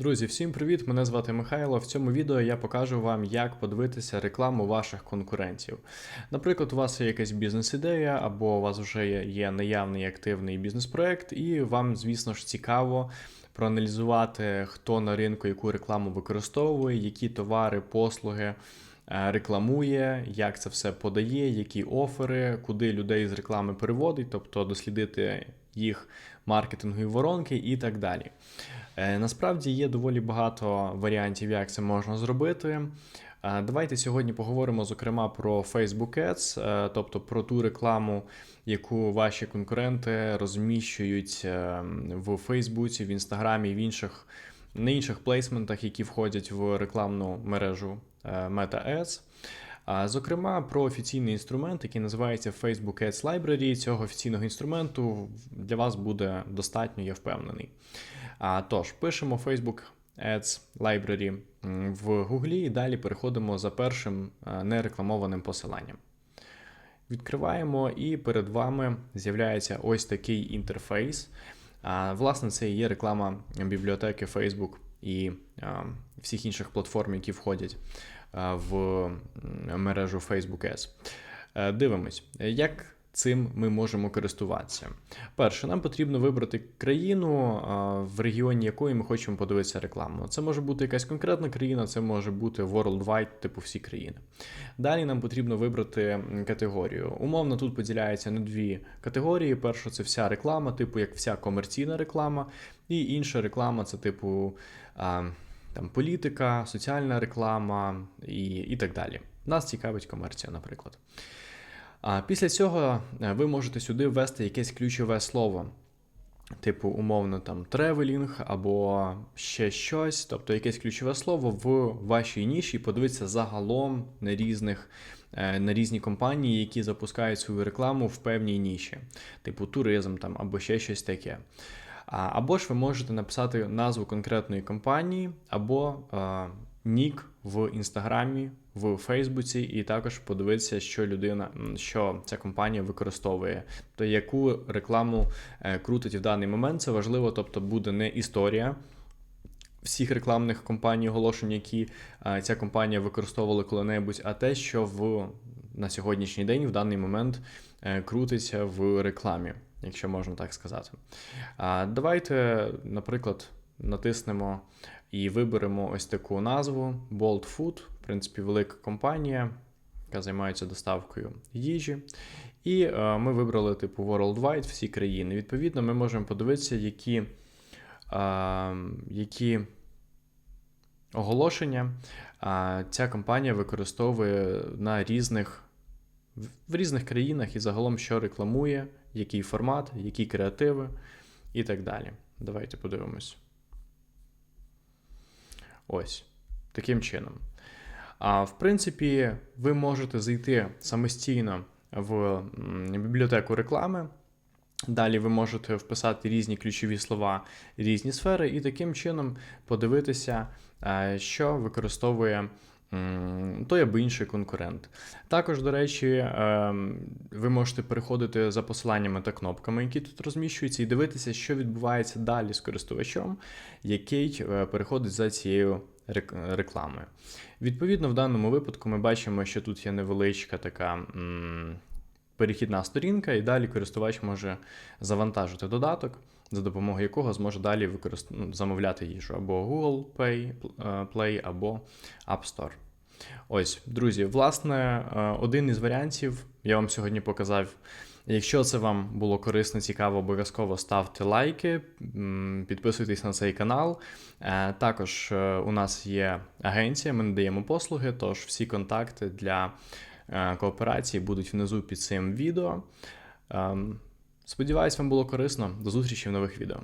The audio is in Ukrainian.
Друзі, всім привіт! Мене звати Михайло. В цьому відео я покажу вам, як подивитися рекламу ваших конкурентів. Наприклад, у вас є якась бізнес-ідея, або у вас вже є, наявний активний бізнес-проект, і вам, звісно ж, цікаво проаналізувати, хто на ринку яку рекламу використовує, які товари, послуги. е, Рекламує, як це все подає, які офери, куди людей з реклами переводить, тобто дослідити їх маркетингові воронки і так далі. Е, Насправді є доволі багато варіантів, як це можна зробити. Е, Давайте сьогодні поговоримо, зокрема, про Facebook Ads, е, тобто про ту рекламу, яку ваші конкуренти розміщують в Фейсбуці, в Інстаграмі, в інших на інших плейсментах, які входять в рекламну мережу Meta Ads. Зокрема, про офіційний інструмент, який називається Facebook Ads Library. Цього офіційного інструменту для вас буде достатньо, я впевнений. А, Тож, пишемо Facebook Ads Library в Гуглі і далі переходимо за першим е, нерекламованим посиланням. Відкриваємо, і перед вами з'являється ось такий інтерфейс. А, Власне, це і є реклама бібліотеки Facebook і а, всіх інших платформ, які входять а, в мережу Facebook Ads. Е, Дивимось, як цим ми можемо користуватися. Перше, нам потрібно вибрати країну, в регіоні якої ми хочемо подивитися рекламу. Це може бути якась конкретна країна, це може бути worldwide, типу всі країни. Далі нам потрібно вибрати категорію. Умовно тут поділяється на дві категорії. Перша це вся реклама, типу як вся комерційна реклама, і інша реклама це типу там, політика, соціальна реклама і, і так далі. Нас цікавить комерція, наприклад. А після цього е, ви можете сюди ввести якесь ключове слово. Типу, умовно, там тревелінг або ще щось, тобто якесь ключове слово в вашій ніші, подивитися загалом на різних е, на різні компанії, які запускають свою рекламу в певній ніші, типу туризм там або ще щось таке. Або ж ви можете написати назву конкретної компанії, або е, нік в інстаграмі, в Фейсбуці, і також подивитися, що людина, що ця компанія використовує, то яку рекламу е, крутить в даний момент. Це важливо, тобто буде не історія. Всіх рекламних компаній оголошень, які е, ця компанія використовувала коли-небудь, а те, що в на сьогоднішній день в даний момент е, крутиться в рекламі, якщо можна так сказати. Давайте, наприклад, натиснемо і виберемо ось таку назву Bold Food, принципі, велика компанія, яка займається доставкою їжі. І е, ми вибрали типу Worldwide всі країни. Відповідно, ми можемо подивитися, які, е, які оголошення е, ця компанія використовує на різних в- різних країнах і загалом, що рекламує, який формат, які креативи і так далі. Давайте подивимось. Ось таким чином. А в принципі, ви можете зайти самостійно в бібліотеку реклами. Далі ви можете вписати різні ключові слова, різні сфери, і таким чином подивитися, е, що використовує той або інший конкурент. Також, до речі, ем, ви можете переходити за посиланнями та кнопками, які тут розміщуються, і дивитися, що відбувається далі з користувачем, який е, переходить за цією рекламою. Відповідно, в даному випадку ми бачимо, що тут є невеличка така. Перехідна сторінка, і далі користувач може завантажити додаток, за допомогою якого зможе далі використ... ну, замовляти їжу або Google Pay, е, Play, або App Store. Ось, друзі, власне, е, один із варіантів я вам сьогодні показав. Якщо це вам було корисно, цікаво, обов'язково ставте лайки, підписуйтесь на цей канал. Е, Також у нас є агенція, ми надаємо послуги, тож всі контакти для кооперації будуть внизу під цим відео. Ем, Сподіваюсь, вам було корисно. До зустрічі в нових відео.